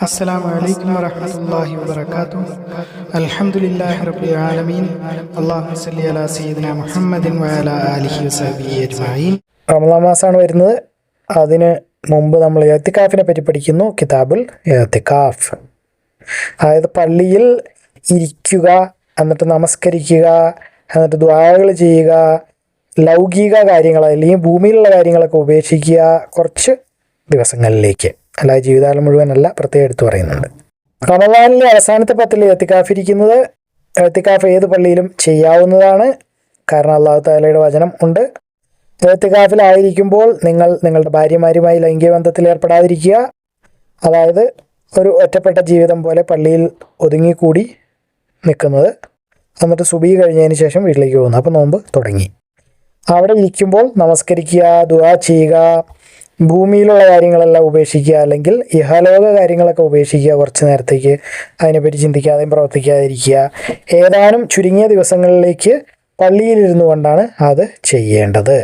السلام عليكم ورحمة الله وبركاته الحمد لله رب العالمين اللهم صل على سيدنا محمد وعلى آله وصحبه أجمعين റമദാൻ മാസമാണ് വരുന്നത് അതിന് മുമ്പ് നമ്മൾ എത്തിക്കാഫിനെ പറ്റി പഠിക്കുന്നു കിതാബുൽ എത്തിക്കാഫ് അതായത് പള്ളിയിൽ ഇരിക്കുക എന്നിട്ട് നമസ്കരിക്കുക എന്നിട്ട് ദ്വാരകൾ ചെയ്യുക ലൗകിക കാര്യങ്ങൾ അല്ലെങ്കിൽ ഭൂമിയിലുള്ള കാര്യങ്ങളൊക്കെ ഉപേക്ഷിക്കുക കുറച്ച് ദിവസങ്ങളിലേക്ക് അല്ലാതെ ജീവിതകാലം മുഴുവനല്ല പ്രത്യേകം എടുത്തു പറയുന്നുണ്ട്. റമദാനിലെ അവസാനത്തെ പത്തിൽ എത്തിക്കാഫ് ഇരിക്കുന്നത് എത്തിക്കാഫ് ഏത് പള്ളിയിലും ചെയ്യാവുന്നതാണ്. കാരണം അള്ളാഹു താലയുടെ വചനം ഉണ്ട്. എത്തിക്കാഫിലായിരിക്കുമ്പോൾ നിങ്ങൾ നിങ്ങളുടെ ഭാര്യമാരുമായി ലൈംഗിക ബന്ധത്തിൽ ഏർപ്പെടാതിരിക്കുക. അതായത് ഒരു ഒറ്റപ്പെട്ട ജീവിതം പോലെ പള്ളിയിൽ ഒതുങ്ങിക്കൂടി നിൽക്കുന്നത്. എന്നിട്ട് സുബി കഴിഞ്ഞതിന് ശേഷം വീട്ടിലേക്ക് പോകുന്നു. അപ്പോൾ നോമ്പ് തുടങ്ങി. അവിടെ ഇരിക്കുമ്പോൾ നമസ്കരിക്കുക ദുവാ ചെയ്യുക. ഭൂമിയിലുള്ള കാര്യങ്ങളെല്ലാം ഉപേക്ഷിക്കുക അല്ലെങ്കിൽ ഇഹലോക കാര്യങ്ങളൊക്കെ ഉപേക്ഷിക്കുക കുറച്ച് നേരത്തേക്ക്. അതിനെപ്പറ്റി ചിന്തിക്കാതെയും പ്രവർത്തിക്കാതിരിക്കുക. ഏതാനും ചുരുങ്ങിയ ദിവസങ്ങളിലേക്ക് പള്ളിയിലിരുന്നു കൊണ്ടാണ് അത് ചെയ്യേണ്ടത്.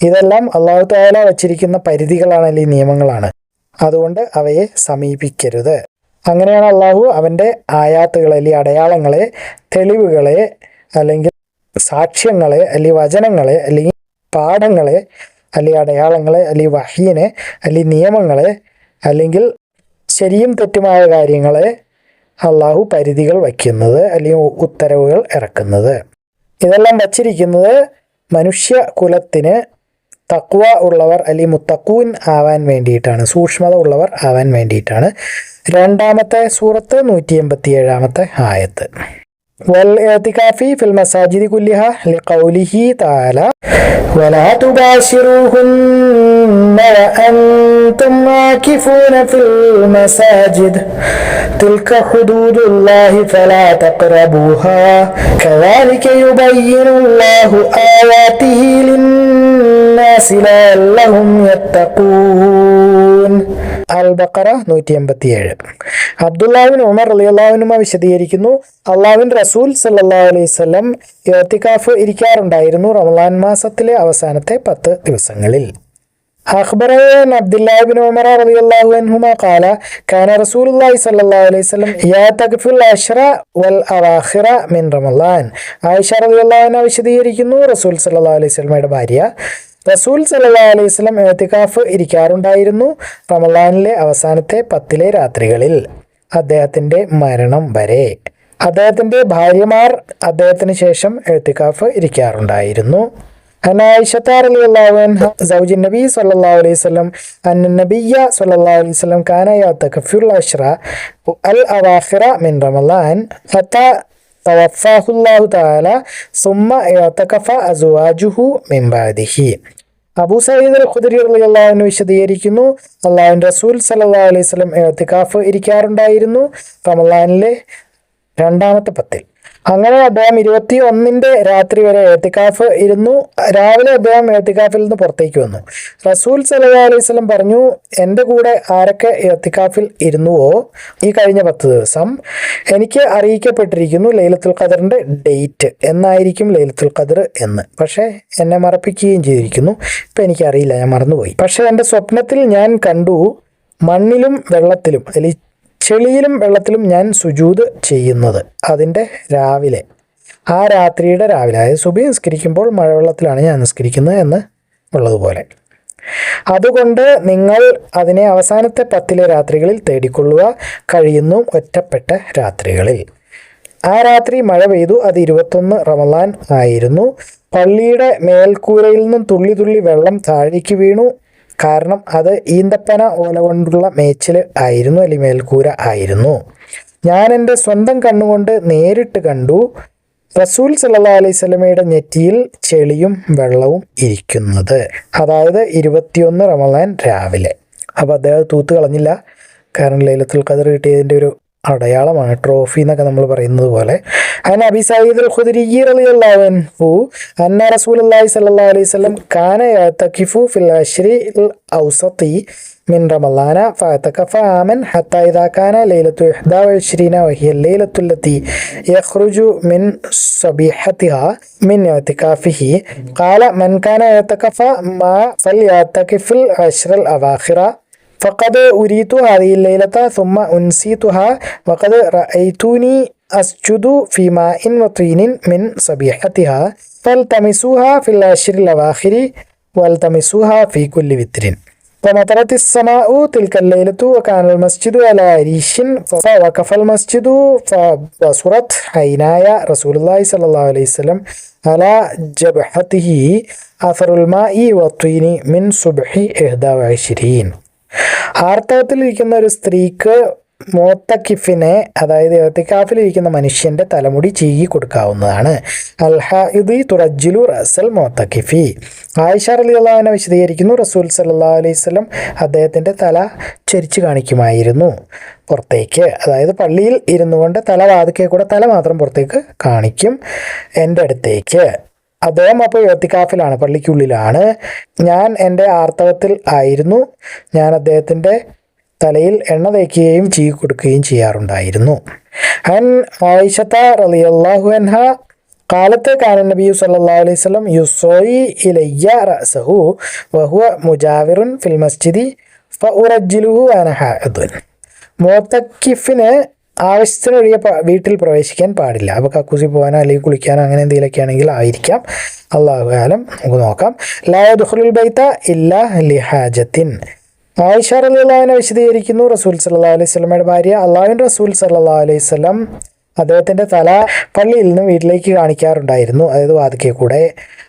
ഇതെല്ലാം അള്ളാഹു താല വച്ചിരിക്കുന്ന പരിധികളാണ് അല്ലെങ്കിൽ നിയമങ്ങളാണ്. അതുകൊണ്ട് അവയെ സമീപിക്കരുത്. അങ്ങനെയാണ് അള്ളാഹു അവന്റെ ആയാത്തുകളെ അല്ലെങ്കിൽ അടയാളങ്ങളെ തെളിവുകളെ അല്ലെങ്കിൽ സാക്ഷ്യങ്ങളെ അല്ലെങ്കിൽ വചനങ്ങളെ അല്ലെങ്കിൽ പാഠങ്ങളെ അല്ലെങ്കിൽ അടയാളങ്ങളെ അല്ലെങ്കിൽ വഹീനെ അല്ലെങ്കിൽ നിയമങ്ങളെ അല്ലെങ്കിൽ ശരിയും തെറ്റുമായ കാര്യങ്ങളെ അള്ളാഹു പരിധികൾ വയ്ക്കുന്നത് അല്ലെങ്കിൽ ഉത്തരവുകൾ ഇറക്കുന്നത്. ഇതെല്ലാം വച്ചിരിക്കുന്നത് മനുഷ്യ കുലത്തിന് തക്വ ഉള്ളവർ അല്ലെങ്കിൽ മുത്തക്കൂൻ ആവാൻ വേണ്ടിയിട്ടാണ് സൂക്ഷ്മത ഉള്ളവർ ആവാൻ വേണ്ടിയിട്ടാണ്. രണ്ടാമത്തെ സൂറത്ത് നൂറ്റി എൺപത്തി ഏഴാമത്തെ ആയത്ത്. والاعتكاف في المساجد كلها لقوله تعالى ولا تباشروهن وأنتم عاكفون في المساجد. تلك حدود الله فلا تقربوها. كذلك يبين الله آياته للناس لعلهم يتقون. അൽ ബക്കറ നൂറ്റി എൺപത്തി ഏഴ് അബ്ദുല്ലാവിൻ ഉമർ അലി അള്ളാഹുനുമ വിശദീകരിക്കുന്നു അള്ളാഹുവിൻ റസൂൽ സല്ലാ അലൈഹി സ്വലം ഇർത്തിക്കാഫ് ഇരിക്കാറുണ്ടായിരുന്നു റമലാൻ മാസത്തിലെ അവസാനത്തെ പത്ത് ദിവസങ്ങളിൽ أخبر عن عبد الله بن عمر رضي الله عنهما قال كان رسول الله صلى الله عليه وسلم يعتكف العشر والأواخر من رمضان ആയിഷ റളിയല്ലാഹു അൻഹ വിശദീകരിക്കുന്നു റസൂൽ സല്ലല്ലാഹു അലൈഹി വസല്ലമയുടെ ഭാര്യ റസൂൽ സല്ലാ അലൈഹി സ്വലം എഹത്തിക്കാഫ് ഇരിക്കാറുണ്ടായിരുന്നു റമലാനിലെ അവസാനത്തെ പത്തിലെ രാത്രികളിൽ. അദ്ദേഹത്തിന്റെ മരണം വരെ. അദ്ദേഹത്തിന്റെ ഭാര്യമാർ അദ്ദേഹത്തിന് ശേഷം എഴുത്തിക്കാഫ് ഇരിക്കാറുണ്ടായിരുന്നു. നബി അലൈഹി ഫവഫാഹുല്ലാഹു താല ഖുദരി അള്ളാഹുവിന് വിശദീകരിക്കുന്നു അള്ളാഹുവിൻ റസൂൽ സല്ലാ അലൈഹി സ്വലം എഴത്തിക്കാഫ് ഇരിക്കാറുണ്ടായിരുന്നു റമലാനിലെ രണ്ടാമത്തെ പത്തിൽ. അങ്ങനെ അദ്ദേഹം ഇരുപത്തി ഒന്നിന്റെ രാത്രി വരെ എത്തിക്കാഫ് ഇരുന്നു. രാവിലെ അദ്ദേഹം എത്തിക്കാഫിൽ നിന്ന് പുറത്തേക്ക് വന്നു. റസൂൽ സലഹ് അലൈഹി സ്വലം പറഞ്ഞു എന്റെ കൂടെ ആരൊക്കെ എത്തിക്കാഫിൽ ഇരുന്നുവോ? ഈ കഴിഞ്ഞ പത്ത് ദിവസം. എനിക്ക് അറിയിക്കപ്പെട്ടിരിക്കുന്നു ലൈലത്തുൽ ഖദറിന്റെ ഡേറ്റ്. എന്നായിരിക്കും ലൈലത്തുൽ ഖദർ എന്ന്. പക്ഷേ എന്നെ മറപ്പിക്കുകയും ചെയ്തിരിക്കുന്നു. ഇപ്പം എനിക്കറിയില്ല ഞാൻ മറന്നുപോയി. പക്ഷേ എന്റെ സ്വപ്നത്തിൽ ഞാൻ കണ്ടു മണ്ണിലും വെള്ളത്തിലും അല്ലെങ്കിൽ ചെളിയിലും വെള്ളത്തിലും ഞാൻ സുജൂത് ചെയ്യുന്നത്. അതിന്റെ രാവിലെ. ആ രാത്രിയുടെ രാവിലെ. അതായത് സുബി നിസ്കരിക്കുമ്പോൾ മഴവെള്ളത്തിലാണ് ഞാൻ നിസ്കരിക്കുന്നത് എന്ന് ഉള്ളതുപോലെ. അതുകൊണ്ട് നിങ്ങൾ അതിനെ അവസാനത്തെ പത്തിലെ രാത്രികളിൽ തേടിക്കൊള്ളുക. കഴിയുന്നു ഒറ്റപ്പെട്ട രാത്രികളിൽ. ആ രാത്രി മഴ പെയ്തു. അത് ഇരുപത്തൊന്ന് റമലാൻ ആയിരുന്നു. പള്ളിയുടെ മേൽക്കൂരയിൽ നിന്നും തുള്ളി തുള്ളി വെള്ളം താഴേക്ക് വീണു. കാരണം അത് ഈന്തപ്പന ഓല കൊണ്ടുള്ള മേച്ചിൽ ആയിരുന്നു അല്ലെങ്കിൽ മേൽക്കൂര ആയിരുന്നു. ഞാൻ എന്റെ സ്വന്തം കണ്ണുകൊണ്ട് നേരിട്ട് കണ്ടു റസൂൽ സല്ലാ അലൈഹി സ്വലമയുടെ നെറ്റിയിൽ ചെളിയും വെള്ളവും ഇരിക്കുന്നത്. അതായത് ഇരുപത്തിയൊന്ന് റമലാൻ രാവിലെ. അപ്പോൾ അദ്ദേഹം തൂത്ത് കളഞ്ഞില്ല. കാരണം ലൈലത്തുൽ ഖദർ കിട്ടിയതിന്റെ ഒരു അടയാളമാണ് ട്രോഫി എന്നൊക്കെ നമ്മൾ പറയുന്നത് പോലെ. അൻ അൽ ഖുദരി റസൂലുള്ളാഹി അലൈഹി വസല്ലം കാന ഫിൽ അശ്രി മിൻ റമളാന ഹത്താ ഇദാ കാന ലൈലത്തു 21 വഹിയ മിൻ മിൻ ഖാല മൻ കാന യതഖഫ മാ ഫൽ അവാഖിറ. فقد أريت هذه الليلة ثم أنسيتها وقد رأيتني أسجد في ماء وطين من صبيحتها. فالتمسوها في العشر الأواخر والتمسوها في كل وتر. فمطرت السماء تلك الليلة وكان المسجد على ريش فوقف المسجد فبصرت عيناي رسول الله صلى الله عليه وسلم على جبحته أثر الماء والطين من صبح 21 ആർത്തവത്തിലിരിക്കുന്ന ഒരു സ്ത്രീക്ക് മോത്തക്കിഫിനെ അതായത് എത്തിക്കാഫിലിരിക്കുന്ന മനുഷ്യന്റെ തലമുടി ചീകി കൊടുക്കാവുന്നതാണ്. അൽഹാഇദി തുറജിലു റസൽ മോത്തക്കിഫി. ആയിഷ അലി അള്ളാഹുവിനെ വിശദീകരിക്കുന്നു റസൂൽ സല്ലാ അലൈഹി സ്വലം അദ്ദേഹത്തിന്റെ തല ചരിച്ചു കാണിക്കുമായിരുന്നു പുറത്തേക്ക്. അതായത് പള്ളിയിൽ ഇരുന്നു കൊണ്ട് തല വാതിക്കെ കൂടെ തല മാത്രം പുറത്തേക്ക് കാണിക്കും എന്റെ അടുത്തേക്ക്. അദ്ദേഹം അപ്പോൾ യോത്തിക്കാഫിലാണ് പള്ളിക്കുള്ളിലാണ്. ഞാൻ എന്റെ ആർത്തവത്തിൽ ആയിരുന്നു. ഞാൻ അദ്ദേഹത്തിന്റെ തലയിൽ എണ്ണ തേക്കുകയും ചീ കൊടുക്കുകയും ചെയ്യാറുണ്ടായിരുന്നു. അൻ ആയിഷത്ത റളിയല്ലാഹു അൻഹ കാലത്ത് കാനബി സല്ലല്ലാഹു അലൈഹി വസല്ലം യുസോയി ഇലയ്യ റസഹു വഹുവ മുജാവിറുൻ ഫിൽ മസ്ജിദി ഫ ഉറജ്ജിലുഹു അനഹ മുത്തക്കിഫിന് ആവശ്യത്തിനൊഴികെ വീട്ടിൽ പ്രവേശിക്കാൻ പാടില്ല. അപ്പോൾ കക്കൂസി പോകാനോ അല്ലെങ്കിൽ കുളിക്കാനോ അങ്ങനെ എന്തെങ്കിലുമൊക്കെ ആണെങ്കിൽ ആയിരിക്കാം. അള്ളാഹു കാലം നമുക്ക് നോക്കാം. ലാ ദുഹുൽ ബൈത്ത ഇല്ല ലിഹാജത്തിൻ ആയിഷ റളിയല്ലാഹുവിനെ വിശദീകരിക്കുന്നു. റസൂൽ സല്ലാ അലൈഹി സ്വലമയുടെ ഭാര്യ അള്ളാഹുൻ റസൂൽ സല്ലാ അലൈഹി സ്വലം അദ്ദേഹത്തിന്റെ തല പള്ളിയിൽ നിന്ന് വീട്ടിലേക്ക് കാണിക്കാറുണ്ടായിരുന്നു. അതായത് വാതിക്കെ കൂടെ.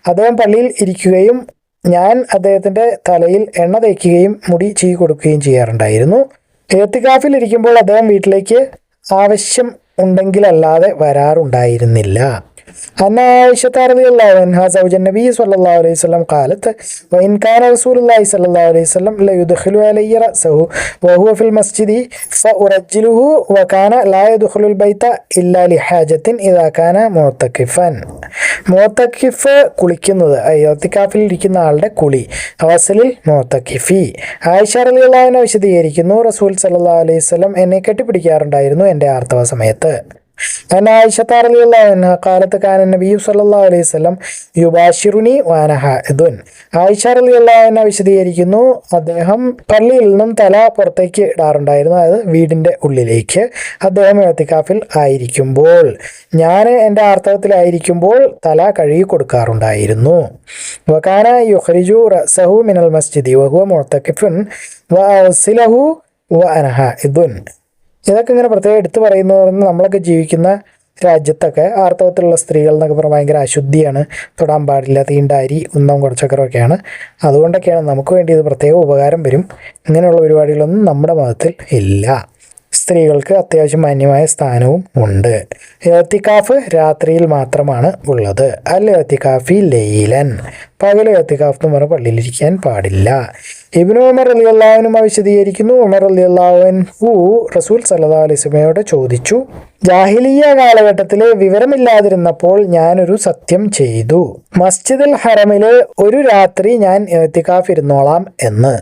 അദ്ദേഹം പള്ളിയിൽ ഇരിക്കുകയും ഞാൻ അദ്ദേഹത്തിന്റെ തലയിൽ എണ്ണ തേക്കുകയും മുടി ചീ കൊടുക്കുകയും ചെയ്യാറുണ്ടായിരുന്നു. ഏത്തിക്കാഫിൽ ഇരിക്കുമ്പോൾ അദ്ദേഹം വീട്ടിലേക്ക് ആവശ്യം ഉണ്ടെങ്കിലല്ലാതെ വരാറുണ്ടായിരുന്നില്ല. أن عائشة رضي الله عنها زوج النبي صلى الله عليه وسلم قالت وإن كان رسول الله صلى الله عليه وسلم ليدخل علي رأسه وهو في المسجد فأرجله وكان لا يدخل البيت إلا لحاجة إذا كان معتكفا മുത്തക്കിഫ് കുളിക്കുന്നത് അയ്യോത്തിക്കാഫിൽ ഇരിക്കുന്ന ആളുടെ കുളി അവസലിൽ മുത്തക്കിഫി ആയിഷ റളിയല്ലാഹുവിനെ വിശദീകരിക്കുന്നു റസൂൽ സല്ലല്ലാഹു അലൈഹി വസല്ലം എന്നെ കെട്ടിപ്പിടിക്കാറുണ്ടായിരുന്നു എൻ്റെ ആർത്തവ സമയത്ത് أن عائشة رضي الله عنها قالت كان النبي صلى الله عليه وسلم يباشرني وأنا حائض ആയിഷ റളി അള്ളാഹുവിനെ വിശദീകരിക്കുന്നു അദ്ദേഹം പള്ളിയിൽ നിന്നും തല പുറത്തേക്ക് ഇടാറുണ്ടായിരുന്നു അതായത് വീടിൻ്റെ ഉള്ളിലേക്ക് അദ്ദേഹം എത്തിക്കാഫിൽ ആയിരിക്കുമ്പോൾ ഞാൻ എൻ്റെ ആർത്തവത്തിലായിരിക്കുമ്പോൾ തല കഴുകി കൊടുക്കാറുണ്ടായിരുന്നു വകാന യുഖ്രിജു റസഹു മിനൽ മസ്ജിദി വഹുവ മുഅത്തഖിഫുൻ വഅസിലഹു വഅനഹ ഇദുൻ ഇതൊക്കെ ഇങ്ങനെ പ്രത്യേകം എടുത്തു പറയുന്നത് പറഞ്ഞാൽ നമ്മളൊക്കെ ജീവിക്കുന്ന രാജ്യത്തൊക്കെ ആർത്തവത്തിലുള്ള സ്ത്രീകൾ എന്നൊക്കെ പറഞ്ഞാൽ ഭയങ്കര അശുദ്ധിയാണ്. തൊടാൻ പാടില്ല തീണ്ടാരി ഉന്നം കുറച്ചക്കറൊക്കെയാണ് അതുകൊണ്ടൊക്കെയാണ് നമുക്ക് വേണ്ടി ഇത് പ്രത്യേക ഉപകാരം വരും. ഇങ്ങനെയുള്ള പരിപാടികളൊന്നും നമ്മുടെ മതത്തിൽ ഇല്ല. സ്ത്രീകൾക്ക് അത്യാവശ്യം മാന്യമായ സ്ഥാനവും ഉണ്ട്. എത്തിക്കാഫ് രാത്രിയിൽ മാത്രമാണ് ഉള്ളത്. അൽ എത്തിക്കാഫി ലൈലൻ പകൽ എത്തിക്കാഫ് എന്ന് പറഞ്ഞ പള്ളിയിലിരിക്കാൻ പാടില്ല. ഇബിനു ഉമർ അലി അള്ളാഹുനും വിശദീകരിക്കുന്നു. ഉമർ അലി അള്ളാഹുൻ ഹു റസൂൽ സല്ലാ അലിസ്മയോട് ചോദിച്ചു ജാഹിലിയ കാലഘട്ടത്തിലെ വിവരമില്ലാതിരുന്നപ്പോൾ ഞാനൊരു സത്യം ചെയ്തു. മസ്ജിദുൽ ഹറമിലെ ഒരു രാത്രി ഞാൻ എത്തിക്കാഫ് ഇരുന്നോളാം എന്ന്.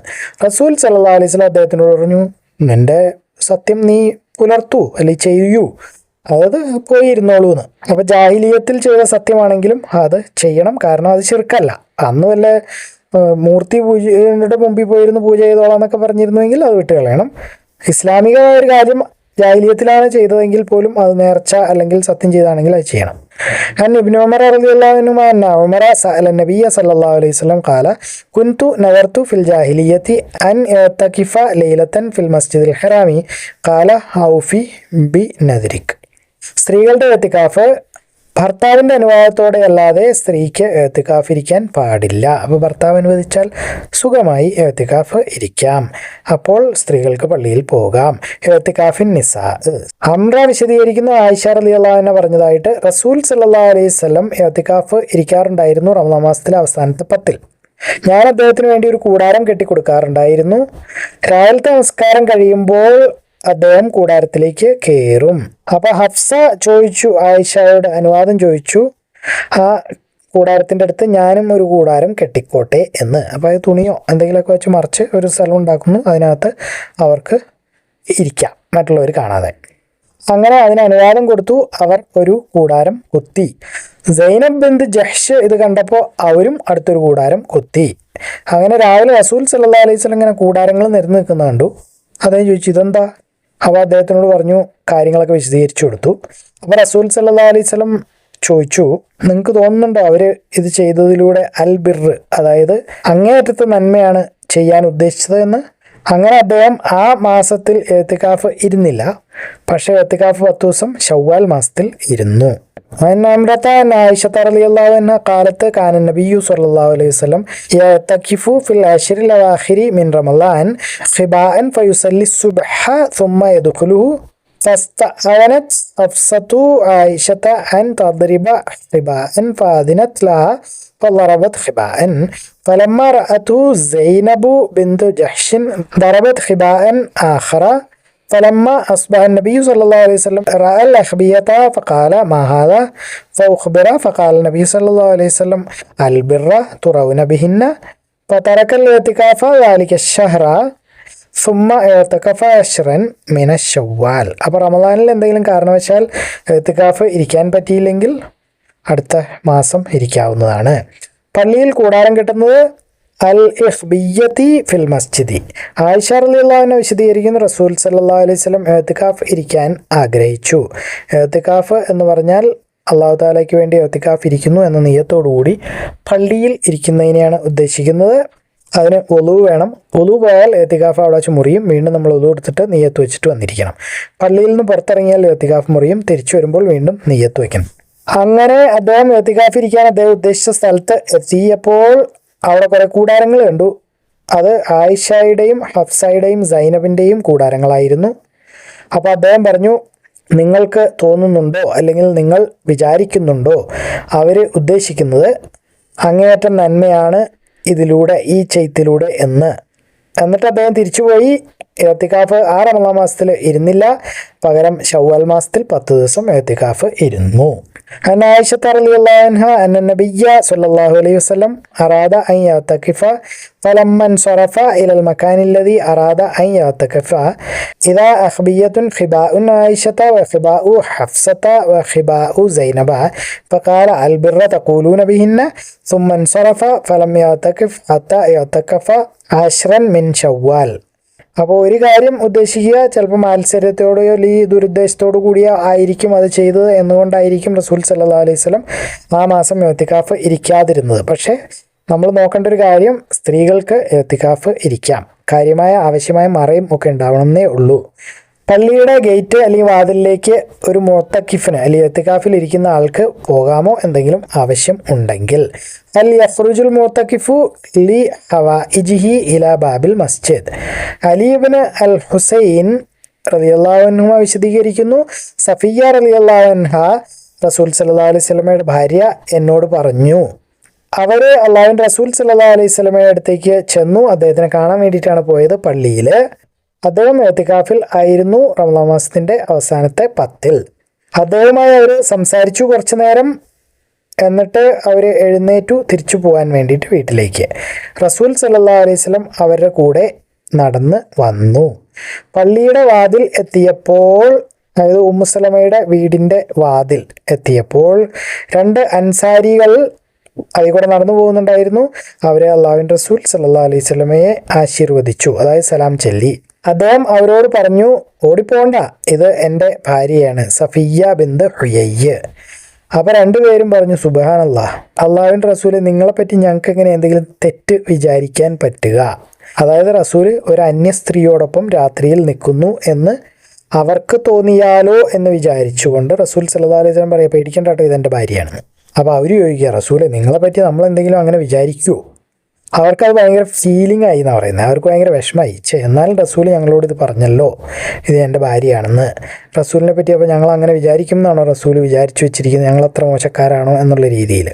റസൂൽ സല്ലാ അലൈഹി അദ്ദേഹത്തിനോട് പറഞ്ഞു നിന്റെ സത്യം നീ പുലർത്തൂ അല്ലെങ്കിൽ ചെയ്യൂ. അതായത് പോയി ഇരുന്നോളൂ എന്ന് അപ്പൊ ജാഹിലിയത്തിൽ ചെയ്ത സത്യമാണെങ്കിലും അത് ചെയ്യണം. കാരണം അത് ചെറുക്കല്ല. അന്ന് വല്ല മൂർത്തി പൂജയുടെ മുമ്പിൽ പോയിരുന്ന് പൂജ ചെയ്തോളാം എന്നൊക്കെ പറഞ്ഞിരുന്നുവെങ്കിൽ അത് വിട്ട് കളയണം ഇസ്ലാമികമായ ഒരു കാര്യം ജാഹിലിയത്തിലാണ് ചെയ്തതെങ്കിൽ പോലും അത് നേർച്ച അല്ലെങ്കിൽ സത്യം ചെയ്താണെങ്കിൽ അത് ചെയ്യണം عن ابن عمر رضي الله عنهما أن عمر سأل النبي صلى الله عليه وسلم قال كنت نذرت في الجاهلية أن اعتكف ليلة في المسجد الحرام قال أوفي بنذرك സ്ത്രീകളുടെ എത്തിക്കാഫ് ഭർത്താവിന്റെ അനുവാദത്തോടെ അല്ലാതെ സ്ത്രീക്ക് ഇരിക്കാൻ പാടില്ല. അപ്പോൾ ഭർത്താവ് അനുവദിച്ചാൽ സുഖമായി എത്തിക്കാഫ് ഇരിക്കാം. അപ്പോൾ സ്ത്രീകൾക്ക് പള്ളിയിൽ പോകാം. എത്തിക്കാഫിൻ നിസാ. അമ്ര വിശദീകരിക്കുന്ന. ആയിഷ റലി അള്ളാഹുവിനെ പറഞ്ഞതായിട്ട് റസൂൽ സല്ലാ അലൈഹി സ്വലം എത്തിക്കാഫ് ഇരിക്കാറുണ്ടായിരുന്നു റമദാ മാസത്തിലെ അവസാനത്തെ പത്തിൽ. ഞാൻ അദ്ദേഹത്തിന് വേണ്ടി ഒരു കൂടാരം കെട്ടിക്കൊടുക്കാറുണ്ടായിരുന്നു. രാവിലത്തെ നമസ്കാരം കഴിയുമ്പോൾ അദ്ദേഹം കൂടാരത്തിലേക്ക് കയറും അപ്പൊ ഹഫ്സ ചോദിച്ചു ആയിഷയോട് അനുവാദം ചോദിച്ചു ആ കൂടാരത്തിന്റെ അടുത്ത് ഞാനും ഒരു കൂടാരം കെട്ടിക്കോട്ടെ എന്ന്. അപ്പൊ അത് തുണിയോ എന്തെങ്കിലുമൊക്കെ വെച്ച് മറിച്ച് ഒരു സ്ഥലം ഉണ്ടാക്കുന്നു അതിനകത്ത് അവർക്ക് ഇരിക്കാം മറ്റുള്ളവർ കാണാതെ. അങ്ങനെ അതിന് അനുവാദം കൊടുത്തു അവർ ഒരു കൂടാരം കൊത്തി. സൈനബ് ബിന്ദ് ജഹ്ഷ് ഇത് കണ്ടപ്പോൾ അവരും അടുത്തൊരു കൂടാരം കൊത്തി. അങ്ങനെ രാവിലെ റസൂൽ സല്ലാ അലൈഹി സ്വലം ഇങ്ങനെ കൂടാരങ്ങൾ നിരന്ന് നിൽക്കുന്ന കണ്ടു. അദ്ദേഹം ചോദിച്ചു ഇതെന്താ? അപ്പോൾ അദ്ദേഹത്തിനോട് പറഞ്ഞു കാര്യങ്ങളൊക്കെ വിശദീകരിച്ചു കൊടുത്തു. അപ്പോൾ റസൂൽ സല്ലാ അലൈഹി സ്വലം ചോദിച്ചു നിങ്ങൾക്ക് തോന്നുന്നുണ്ടോ അവർ ഇത് ചെയ്തതിലൂടെ അൽ ബിർ അതായത് അങ്ങേയറ്റത്തെ നന്മയാണ് ചെയ്യാൻ ഉദ്ദേശിച്ചത് എന്ന് അങ്ങനെ അദ്ദേഹം ആ മാസത്തിൽ എത്തിക്കാഫ് ഇരുന്നില്ല. പക്ഷേ എത്തിക്കാഫ് പത്ത് ദിവസം ഷവ്വാൽ മാസത്തിൽ ഇരുന്നു. وأن امرأة أن عائشة رضي الله عنها قالت كان النبي صلى الله عليه وسلم يعتكف في العشر الأواخر من رمضان خباء فيصلي الصبح ثم يدخله. فاستأذنت حفصة عائشة أن تضرب خباء فأذنت لها فضربت خباء. فلما رأته زينب بنت جحش ضربت خباء آخر ഫലമ്മ അസ്ബഹ് നബി സല്ലാ അലൈഹി സ്വലം റഅൽ അഹ്ബിയത ഫഖാല മഹാദ ഫൗഖ്ബിറ ഫഖാല നബി സല്ലാ അലൈഹി സ്വലം അൽബിറ തുറവുന ബിഹിന്ന ഫതറക്കൽ എത്തിക്കാഫ വാലിക ഷഹ്റ സുമ്മ എഴുത്തക്കഫ അഷ്റൻ മിന ഷവ്വാൽ അപ്പോൾ റമദാനിൽ എന്തെങ്കിലും കാരണവശാൽ എഴുത്തക്കാഫ് ഇരിക്കാൻ പറ്റിയില്ലെങ്കിൽ അടുത്ത മാസം ഇരിക്കാവുന്നതാണ്. പള്ളിയിൽ കൂടാരം കിട്ടുന്നത് അൽ ഇഹ്ബിയത്തി ഫിൽ മസ്ജിദി. ആയിഷ റളിയല്ലാഹുവിനെ വിശദീകരിക്കുന്ന റസൂൽ സല്ലാ അലൈഹി വസല്ലം എത്തിക്കാഫ് ഇരിക്കാൻ ആഗ്രഹിച്ചു. എത്തിക്കാഫ് എന്ന് പറഞ്ഞാൽ അള്ളാഹു താലയ്ക്ക് വേണ്ടി എത്തിക്കാഫ് ഇരിക്കുന്നു എന്ന നീയത്തോടുകൂടി പള്ളിയിൽ ഇരിക്കുന്നതിനെയാണ് ഉദ്ദേശിക്കുന്നത്. അതിന് ഒലു വേണം. ഒലു പോയാൽ എത്തിക്കാഫ് അവിടെ വെച്ച് മുറിയും വീണ്ടും നമ്മൾ ഒലു എടുത്തിട്ട് നെയ്യത്ത് വെച്ചിട്ട് വന്നിരിക്കണം. പള്ളിയിൽ നിന്ന് പുറത്തിറങ്ങിയാൽ എത്തിക്കാഫ് മുറിയും തിരിച്ചു വരുമ്പോൾ വീണ്ടും നെയ്യത്ത് വയ്ക്കണം അങ്ങനെ അദ്ദേഹം എത്തിക്കാഫ് ഇരിക്കാൻ അദ്ദേഹം ഉദ്ദേശിച്ച സ്ഥലത്ത് എത്തിയപ്പോൾ അവിടെ കുറെ കൂടാരങ്ങൾ കണ്ടു. അത് ആയിഷയുടെയും ഹഫ്സയുടെയും സൈനബിന്റെയും കൂടാരങ്ങളായിരുന്നു. അപ്പോൾ അദ്ദേഹം പറഞ്ഞു നിങ്ങൾക്ക് തോന്നുന്നുണ്ടോ അല്ലെങ്കിൽ നിങ്ങൾ വിചാരിക്കുന്നുണ്ടോ അവർ ഉദ്ദേശിക്കുന്നത്? അങ്ങേയറ്റം നന്മയാണ് ഇതിലൂടെ ഈ ചെയ്ത്തിലൂടെ എന്ന്. എന്നിട്ട് അദ്ദേഹം തിരിച്ചുപോയി എത്തിക്കാഫ് ആ റമദാൻ മാസത്തിൽ ഇരുന്നില്ല. പകരം ഷവ്വാൽ മാസത്തിൽ പത്ത് ദിവസം എത്തിക്കാഫ് ഇരുന്നു. عن عائشة رضي الله عنها أن النبي صلى الله عليه وسلم أراد أن يعتكف فلما انصرف إلى المكان الذي أراد أن يعتكف. إذا أخبية خباء عائشة وخباء حفصة وخباء زينب. فقال البر تقولون بهن؟ ثم انصرف فلم يعتكف حتى يعتكف عشرا من شوال. അപ്പോൾ ഒരു കാര്യം ഉദ്ദേശിക്കുക ചിലപ്പോൾ മാത്സര്യത്തോടെയോ അല്ലെങ്കിൽ ദുരുദ്ദേശത്തോടു കൂടിയോ ആയിരിക്കും അത് ചെയ്തത് എന്നുകൊണ്ടായിരിക്കും റസൂൽ സല്ലാ അലൈഹി സ്വലം ആ മാസം എത്തിക്കാഫ് ഇരിക്കാതിരുന്നത്. പക്ഷേ നമ്മൾ നോക്കേണ്ട ഒരു കാര്യം സ്ത്രീകൾക്ക് എത്തിക്കാഫ് ഇരിക്കാം. കാര്യമായ ആവശ്യമായ മറയും ഒക്കെ ഉണ്ടാവണമെന്നേ ഉള്ളൂ. പള്ളിയുടെ ഗേറ്റ് അല്ലെങ്കിൽ വാതിലിലേക്ക് ഒരു മുത്തക്കിഫിന് അല്ലെങ്കിൽ എത്തിക്കാഫിൽ ഇരിക്കുന്ന ആൾക്ക് പോകാമോ എന്തെങ്കിലും ആവശ്യം ഉണ്ടെങ്കിൽ. അൽ യഫ്രുജുൽ മുത്തക്കിഫു ലി ഹവാഇജിഹി ഇല ബാബിൽ മസ്ജിദ്. അലീബിന് അൽ ഹുസൈൻ റലിയല്ലാഹുഹ വിശദീകരിക്കുന്നു. സഫിയ റലിയല്ലാഹൻഹ റസൂൽ സല്ലാ അലൈഹി സ്വലമയുടെ ഭാര്യ എന്നോട് പറഞ്ഞു. അവർ അള്ളാഹുൻ റസൂൽ സല്ലാ അലൈഹി സ്വലമയുടെ അടുത്തേക്ക് ചെന്നു. അദ്ദേഹത്തിനെ കാണാൻ വേണ്ടിയിട്ടാണ് പോയത് പള്ളിയിൽ അദ്ദേഹം എത്തിക്കാഫിൽ ആയിരുന്നു റമദാൻ മാസത്തിന്റെ അവസാനത്തെ പത്തിൽ. അദ്ദേഹവുമായി അവർ സംസാരിച്ചു കുറച്ചു നേരം. എന്നിട്ട് അവർ എഴുന്നേറ്റു തിരിച്ചു പോകാൻ വേണ്ടിയിട്ട് വീട്ടിലേക്ക്. റസൂൽ സല്ലാ അലൈഹി സ്വലം അവരുടെ കൂടെ നടന്ന് വന്നു. പള്ളിയുടെ വാതിൽ എത്തിയപ്പോൾ അതായത് ഉമ്മുസലമയുടെ വീടിന്റെ വാതിൽ എത്തിയപ്പോൾ രണ്ട് അൻസാരികൾ അതിൽ കൂടെ നടന്നു പോകുന്നുണ്ടായിരുന്നു. അവരെ അള്ളാഹുവിൻ റസൂൽ സല്ലാ അലൈഹി സ്വലമയെ ആശീർവദിച്ചു. അതായത് സലാം ചൊല്ലി. അദ്ദേഹം അവരോട് പറഞ്ഞു ഓടിപ്പോണ്ട. ഇത് എന്റെ ഭാര്യയാണ് സഫിയ ബിന്ദ് ഹുയ്യ് അപ്പോൾ രണ്ടുപേരും പറഞ്ഞു സുബാനല്ലാ അള്ളാഹുവിൻ റസൂൽ നിങ്ങളെപ്പറ്റി ഞങ്ങൾക്ക് എങ്ങനെ എന്തെങ്കിലും തെറ്റ് വിചാരിക്കാൻ പറ്റുക. അതായത് റസൂൽ ഒരു അന്യ സ്ത്രീയോടൊപ്പം രാത്രിയിൽ നിൽക്കുന്നു എന്ന് അവർക്ക് തോന്നിയാലോ എന്ന് വിചാരിച്ചുകൊണ്ട് റസൂൽ സല്ലാ അലൈഹി സ്വലം പറയാം പേടിക്കേണ്ട കേട്ടോ എന്റെ ഭാര്യയാണ്. അപ്പോൾ അവർ ചോദിക്കുക റസൂലെ നിങ്ങളെപ്പറ്റി നമ്മൾ എന്തെങ്കിലും അങ്ങനെ വിചാരിക്കുമോ അവർക്കത് ഭയങ്കര ഫീലിംഗ് ആയി എന്നാണ് പറയുന്നത് അവർക്ക് ഭയങ്കര വിഷമമായി. ചേ എന്നാലും റസൂൽ ഞങ്ങളോട് ഇത് പറഞ്ഞല്ലോ. ഇത് എന്റെ ഭാര്യയാണെന്ന്. റസൂലിനെ പറ്റി അപ്പോൾ ഞങ്ങൾ അങ്ങനെ വിചാരിക്കും എന്നാണോ റസൂൽ വിചാരിച്ചു വെച്ചിരിക്കുന്നത്? ഞങ്ങൾ അത്ര മോശക്കാരാണോ എന്നുള്ള രീതിയിൽ.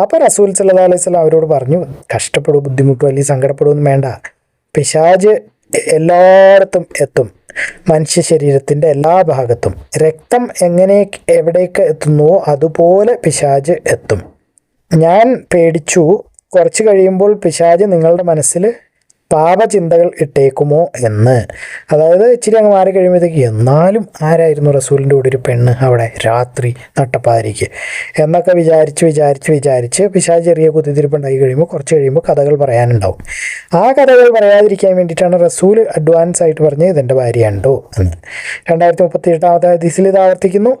അപ്പോൾ റസൂൽ സല്ലാ അലൈഹി സ്വലം അവരോട് പറഞ്ഞു കഷ്ടപ്പെടും ബുദ്ധിമുട്ടും അല്ലെങ്കിൽ സങ്കടപ്പെടുമെന്നും വേണ്ട. പിശാജ് എല്ലായിടത്തും എത്തും. മനുഷ്യ ശരീരത്തിന്റെ എല്ലാ ഭാഗത്തും. രക്തം എങ്ങനെ എവിടേക്ക് എത്തുന്നുവോ അതുപോലെ പിശാജ് എത്തും. ഞാൻ പേടിച്ചു കുറച്ച് കഴിയുമ്പോൾ പിശാജ് നിങ്ങളുടെ മനസ്സിൽ പാപചിന്തകൾ ഇട്ടേക്കുമോ എന്ന്. അതായത് ഇച്ചിരി അങ്ങ് മാറി കഴിയുമ്പോഴത്തേക്ക് എന്നാലും ആരായിരുന്നു റസൂലിന്റെ കൂടെ ഒരു പെണ്ണ് അവിടെ രാത്രി നട്ടപ്പാതിരിക്ക്? എന്നൊക്കെ വിചാരിച്ച് വിചാരിച്ച് വിചാരിച്ച് പിശാച് ചെറിയ കുത്തിത്തിരിപ്പുണ്ടായി കഴിയുമ്പോൾ കുറച്ച് കഴിയുമ്പോൾ കഥകൾ പറയാനുണ്ടാവും. ആ കഥകൾ പറയാതിരിക്കാൻ വേണ്ടിയിട്ടാണ് റസൂൽ അഡ്വാൻസ് ആയിട്ട് പറഞ്ഞ് ഇതെന്റെ ഭാര്യയുണ്ടോ എന്ന്. രണ്ടായിരത്തി മുപ്പത്തി എട്ടാമത്തെ ഹദീസിൽ ഇത് ആവർത്തിക്കുന്നു.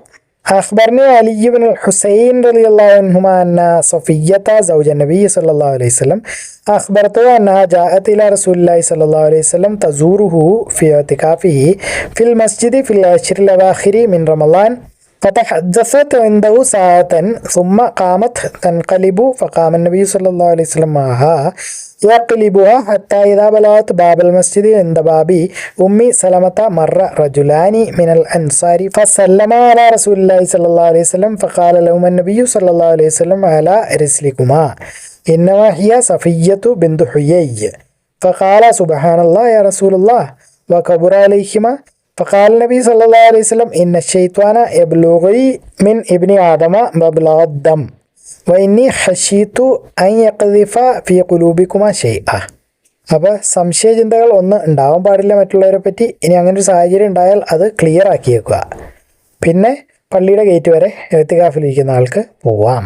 أخبرني علي بن الحسين رضي الله عنهما أن صفية زوج النبي صلى الله عليه وسلم أخبرته أنها جاءت إلى رسول الله صلى الله عليه وسلم تزوره في اعتكافه في المسجد في العشر الأواخر من رمضان. فتحدثت عنده ساعة ثم قامت تنقلب فقام النبي صلى الله عليه وسلم معها. يقلبها حتى إذا بلغت باب المسجد عند باب أم سلمة مر رجلان من الأنصار فسلم على رسول الله صلى الله عليه وسلم فقال لهما النبي صلى الله عليه وسلم على رسلكما إنما هي صفية بنت حيي. فقال سبحان الله يا رسول الله وكبر عليهما. فقال النبي صلى الله عليه وسلم إن الشيطان يبلغي من ابن آدم مبلغ الدم وإني خشيت أن يقذف في قلوبكما شيئا അപ്പോൾ സംശയചിന്തകൾ ഒന്ന് ഉണ്ടാവാൻ പാടില്ല മറ്റുള്ളവരെ പറ്റി ഇനി അങ്ങനെ ഒരു സാഹചര്യം ഉണ്ടായാൽ അത് ക്ലിയർ ആക്കി വെക്കുക പിന്നെ പള്ളിയുടെ ഗേറ്റ് വരെ എഴുത്തുകാഫിലിരിക്കുന്ന ആൾക്ക് പോവാം